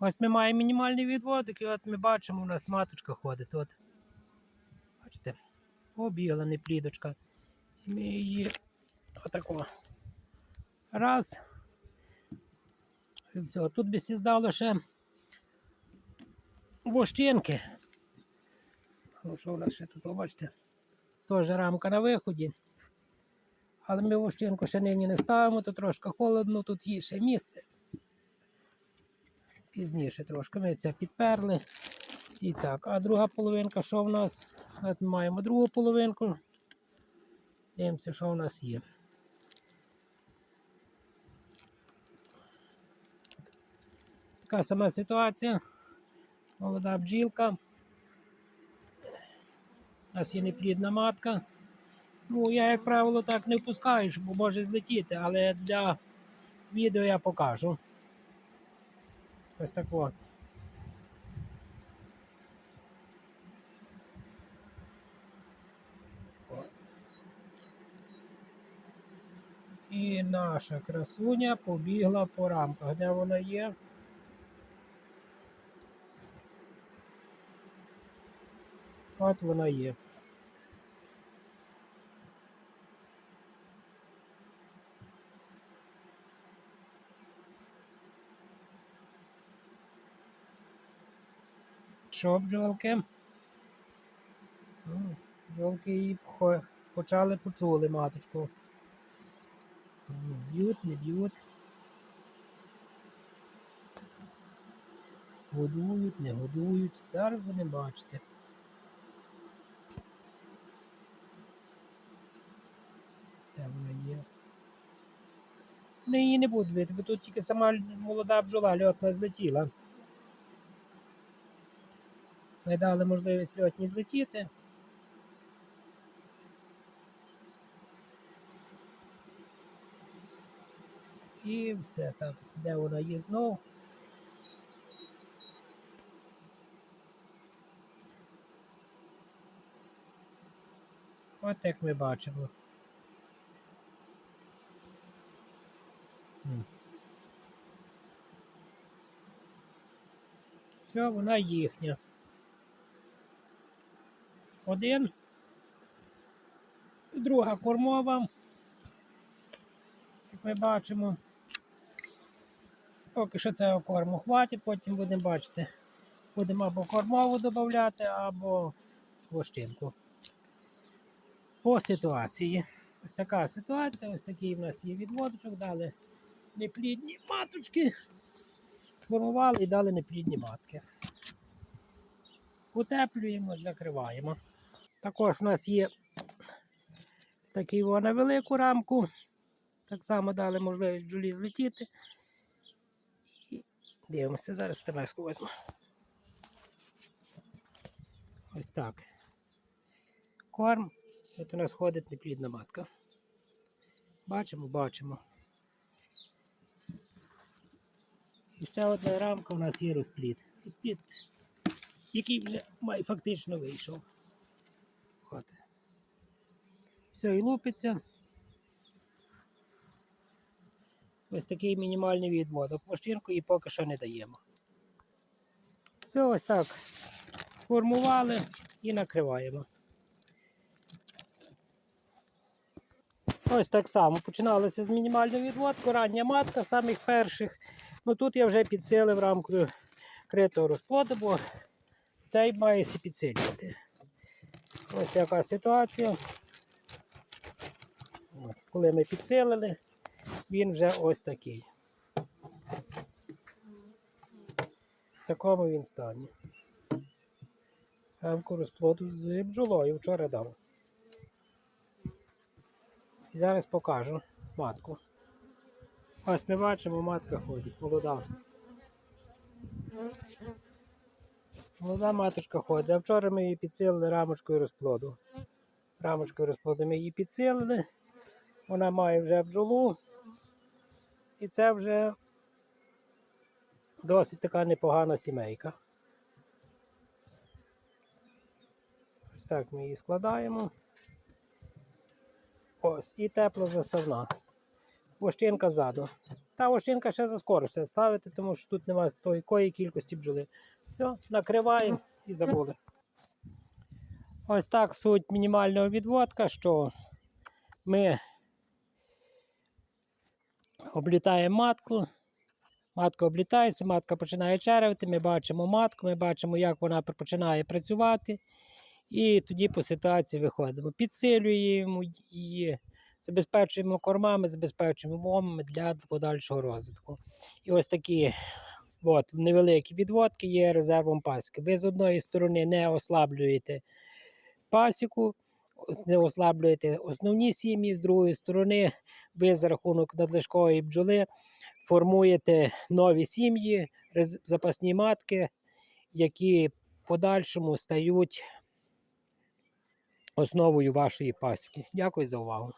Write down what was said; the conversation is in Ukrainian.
Ось ми маємо мінімальний відводок, і от ми бачимо, у нас маточка ходить. От. Бачите, побігла не плідочка. І ми її отако. Раз. І все. Тут би здало ще вощинки. Що у нас ще тут, бачите? Теж рамка на виході. Але ми вощинку ще нині не ставимо, то трошки холодно, тут є ще місце. Пізніше трошки ми це підперли. І так, а друга половинка, що в нас? От ми маємо другу половинку. Дивимося, що в нас є. Така сама ситуація. Молода бджілка. У нас є неплідна матка. Ну, я, як правило, так не впускаю, бо може злетіти, але для відео я покажу. Ось так от. І наша красуня побігла по рамках. Де вона є? От вона є. Що, бджолки? Ну, Бджолки її почали почули маточку. Б'ють, не б'ють. Годують, не годують. Зараз будемо бачити. Де вона є? Ну її не будуть бити, бо тут тільки сама молода бджола льотна злетіла. Ми дали можливість льотні злетіти. І все так, де вона є знов. От як ми бачимо. Все, вона їхня. Один. Друга кормова. Як ми бачимо. Поки що цього корму хватить, потім будемо бачити. Будемо або кормову додати, або вощинку. По ситуації. Ось така ситуація, ось такий в нас є відводочок, дали неплідні маточки, сформували і дали неплідні матки. Утеплюємо, закриваємо. Також у нас є такий на велику рамку. Так само дали можливість бджолі злетіти. І дивимося, зараз темеску візьму. Ось так. Корм. От у нас ходить неплідна матка. Бачимо, бачимо. І ще одна рамка у нас є розпліт. Розпліт, який вже фактично вийшов. От. Все, і лупиться. Ось такий мінімальний відводок. Площинку і поки що не даємо. Все ось так сформували і накриваємо. Ось так само. Починалося з мінімального відводку, рання матка, самих перших. Ну тут я вже підсилив рамку критого розплоду, бо цей має підсилювати. Ось яка ситуація. Коли ми підсилили, він вже ось такий. В такому він стані. Рамку розплоду з бджолою вчора дав. І зараз покажу матку. Ось ми бачимо, матка ходить, молода. Молода маточка ходить, а вчора ми її підсилили рамочкою розплоду. Рамочкою розплоду ми її підсилили. Вона має вже бджолу. І це вже досить така непогана сімейка. Ось так ми її складаємо. Ось, і тепло заставна. Вощинка ззаду. Та ошинка ще за скоростю ставити, тому що тут немає такої кількості бджоли. Все, накриваємо і забули. Ось так суть мінімального відводка, що ми облітаємо матку. Матка облітається, матка починає червити, ми бачимо матку, ми бачимо, як вона починає працювати. І тоді по ситуації виходимо. Підсилюємо її, забезпечуємо кормами, забезпечуємо умовами для подальшого розвитку. І ось такі от, невеликі відводки є резервом пасіки. Ви з одної сторони не ослаблюєте пасіку, не ослаблюєте основні сім'ї, з другої сторони, ви за рахунок надлишкової бджоли формуєте нові сім'ї, запасні матки, які в подальшому стають основою вашої пасіки. Дякую за увагу.